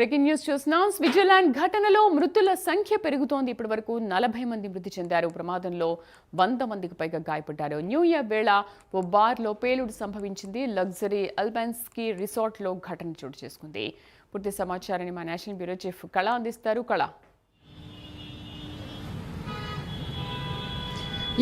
Breaking news చూస్తున్నాం. Switzerland ఘటనలో మృతుల సంఖ్య పెరుగుతోంది. ఇప్పటి వరకు నలభై మంది మృతి చెందారు. ప్రమాదంలో వంద మందికి పైగా గాయపడ్డారు. న్యూ ఇయర్ వేళ ఓ బార్లో పేలుడు సంభవించింది. లగ్జరీ అల్బెన్స్కీ రిసార్ట్లో ఘటన చోటు చేసుకుంది. పూర్తి సమాచారాన్ని మా నేషనల్ బ్యూరో చీఫ్ కళ అందిస్తారు. కళ.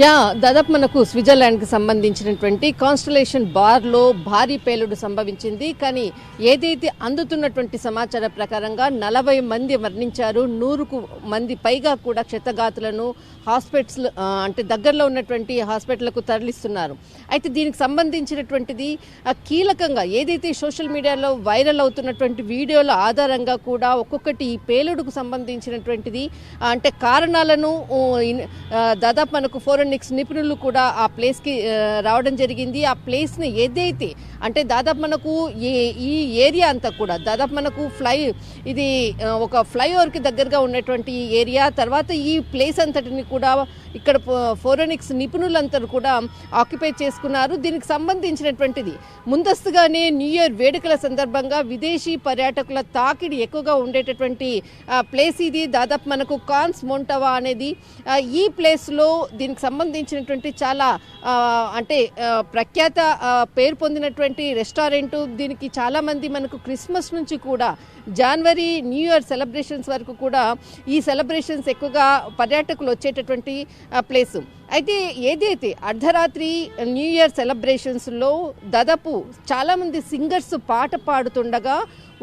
యా దాదాపు మనకు స్విట్జర్లాండ్కి సంబంధించినటువంటి కాన్స్టలేషన్ బార్లో భారీ పేలుడు సంభవించింది. కానీ ఏదైతే అందుతున్నటువంటి సమాచార ప్రకారంగా నలభై మంది మరణించారు నూరుకు మంది పైగా కూడా క్షతగాతులను హాస్పిటల్స్ అంటే దగ్గరలో ఉన్నటువంటి హాస్పిటళ్ళకు తరలిస్తున్నారు. అయితే దీనికి సంబంధించినటువంటిది కీలకంగా ఏదైతే సోషల్ మీడియాలో వైరల్ అవుతున్నటువంటి వీడియోల ఆధారంగా కూడా ఒక్కొక్కటి ఈ పేలుడుకు సంబంధించినటువంటిది అంటే కారణాలను దాదాపు మనకు ఫోరెనిక్స్ నిపుణులు కూడా ఆ ప్లేస్కి రావడం జరిగింది. ఆ ప్లేస్ని ఏదైతే అంటే దాదాపు మనకు ఈ ఈ ఏరియా అంతా కూడా దాదాపు మనకు ఫ్లై ఇది ఒక ఫ్లైఓవర్కి దగ్గరగా ఉన్నటువంటి ఈ ఏరియా తర్వాత ఈ ప్లేస్ అంతటిని కూడా ఇక్కడ ఫో- ఫోరెనిక్స్ నిపుణులంతా కూడా ఆక్యుపై చేసుకున్నారు. దీనికి సంబంధించినటువంటిది ముందస్తుగానే న్యూ ఇయర్ వేడుకల సందర్భంగా విదేశీ పర్యాటకుల తాకిడి ఎక్కువగా ఉండేటటువంటి ఆ, ప్లేస్ ఇది. దాదాపు మనకు కాన్స్ మోంటవా అనేది ఈ ప్లేస్లో దీనికి సంబంధించినటువంటి చాలా అంటే ప్రఖ్యాత పేరు పొందినటువంటి రెస్టారెంట్ దీనికి చాలామంది మనకు క్రిస్మస్ నుంచి కూడా జనవరి న్యూ ఇయర్ సెలబ్రేషన్స్ వరకు కూడా ఈ సెలబ్రేషన్స్ ఎక్కువగా పర్యాటకులు వచ్చేటటువంటి ప్లేసు ప్లేస్. అయితే ఏదైతే అర్ధరాత్రి న్యూ ఇయర్ సెలబ్రేషన్స్లో దాదాపు చాలామంది సింగర్స్ పాట పాడుతుండగా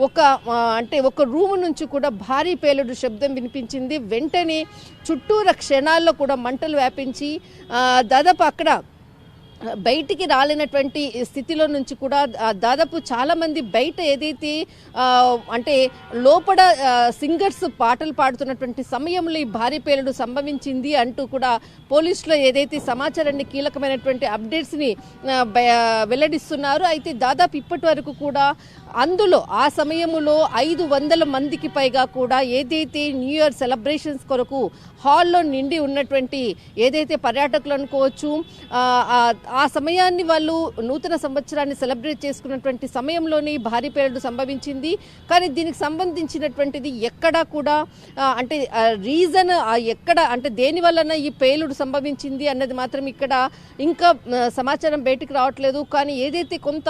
ఒక అంటే ఒక రూమ్ నుంచి కూడా భారీ పేలుడు శబ్దం వినిపించింది. వెంటనే చుట్టూర క్షణాల్లో కూడా మంటలు వ్యాపించి దాదాపు అక్కడ బయటికి రాలేనటువంటి స్థితిలో నుంచి కూడా దాదాపు చాలామంది బయట ఏదైతే అంటే లోపల సింగర్స్ పాటలు పాడుతున్నటువంటి సమయంలో ఈ భారీ పేలుడు సంభవించింది అంటూ కూడా పోలీసులు ఏదైతే సమాచారాన్ని కీలకమైనటువంటి అప్డేట్స్ని వెల్లడిస్తున్నారు. అయితే దాదాపు ఇప్పటి వరకు కూడా అందులో ఆ సమయంలో ఐదు వందల మందికి పైగా కూడా ఏదైతే న్యూ ఇయర్ సెలబ్రేషన్స్ కొరకు హాల్లో నిండి ఉన్నటువంటి ఏదైతే పర్యాటకులు అనుకోవచ్చు ఆ, సమయాన్ని వాళ్ళు నూతన సంవత్సరాన్ని సెలబ్రేట్ చేసుకున్నటువంటి సమయంలోనే భారీ పేలుడు సంభవించింది. కానీ దీనికి సంబంధించినటువంటిది ఎక్కడా కూడా అంటే రీజన్ ఎక్కడ అంటే దేని వలన ఈ పేలుడు సంభవించింది అన్నది మాత్రం ఇక్కడ ఇంకా సమాచారం బయటకు రావట్లేదు. కానీ ఏదైతే కొంత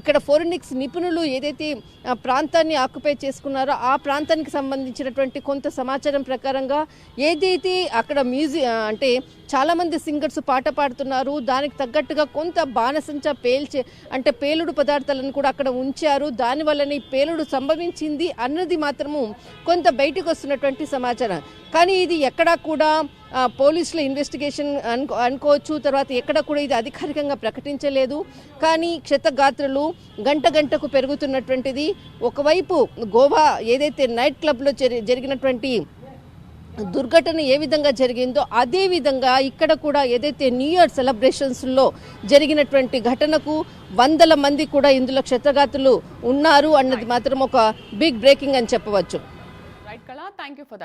ఇక్కడ ఫోరెనిక్స్ నిపుణులు ఏదైతే ఆ, ప్రాంతాన్ని ఆక్యుపై చేసుకున్నారో ఆ ప్రాంతానికి సంబంధించినటువంటి కొంత సమాచారం ప్రకారంగా ఏదైతే అక్కడ మ్యూజిక్ అంటే చాలామంది సింగర్స్ పాట పాడుతున్నారు దానికి తగ్గట్టుగా కొంత బాణసంచ పేల్చే అంటే పేలుడు పదార్థాలను కూడా అక్కడ ఉంచారు. దానివల్లనే పేలుడు సంభవించింది అన్నది మాత్రము కొంత బయటకు వస్తున్నటువంటి సమాచారం. కానీ ఇది ఎక్కడా కూడా పోలీసుల ఇన్వెస్టిగేషన్ అనుకో అనుకోవచ్చు. తర్వాత ఎక్కడ కూడా ఇది అధికారికంగా ప్రకటించలేదు. కానీ క్షతగాత్రులు గంట గంటకు పెరుగుతున్నటువంటిది. ఒకవైపు గోవా ఏదైతే నైట్ క్లబ్లో జరి- జరిగినటువంటి దుర్ఘటన ఏ విధంగా జరిగిందో అదే విధంగా ఇక్కడ కూడా ఏదైతే న్యూ ఇయర్ సెలబ్రేషన్స్లో జరిగినటువంటి ఘటనకు వందల మంది కూడా ఇందులో క్షతగాతులు ఉన్నారు అన్నది మాత్రం ఒక బిగ్ బ్రేకింగ్ అని చెప్పవచ్చు. రైట్ కళ థ్యాంక్ యూ ఫర్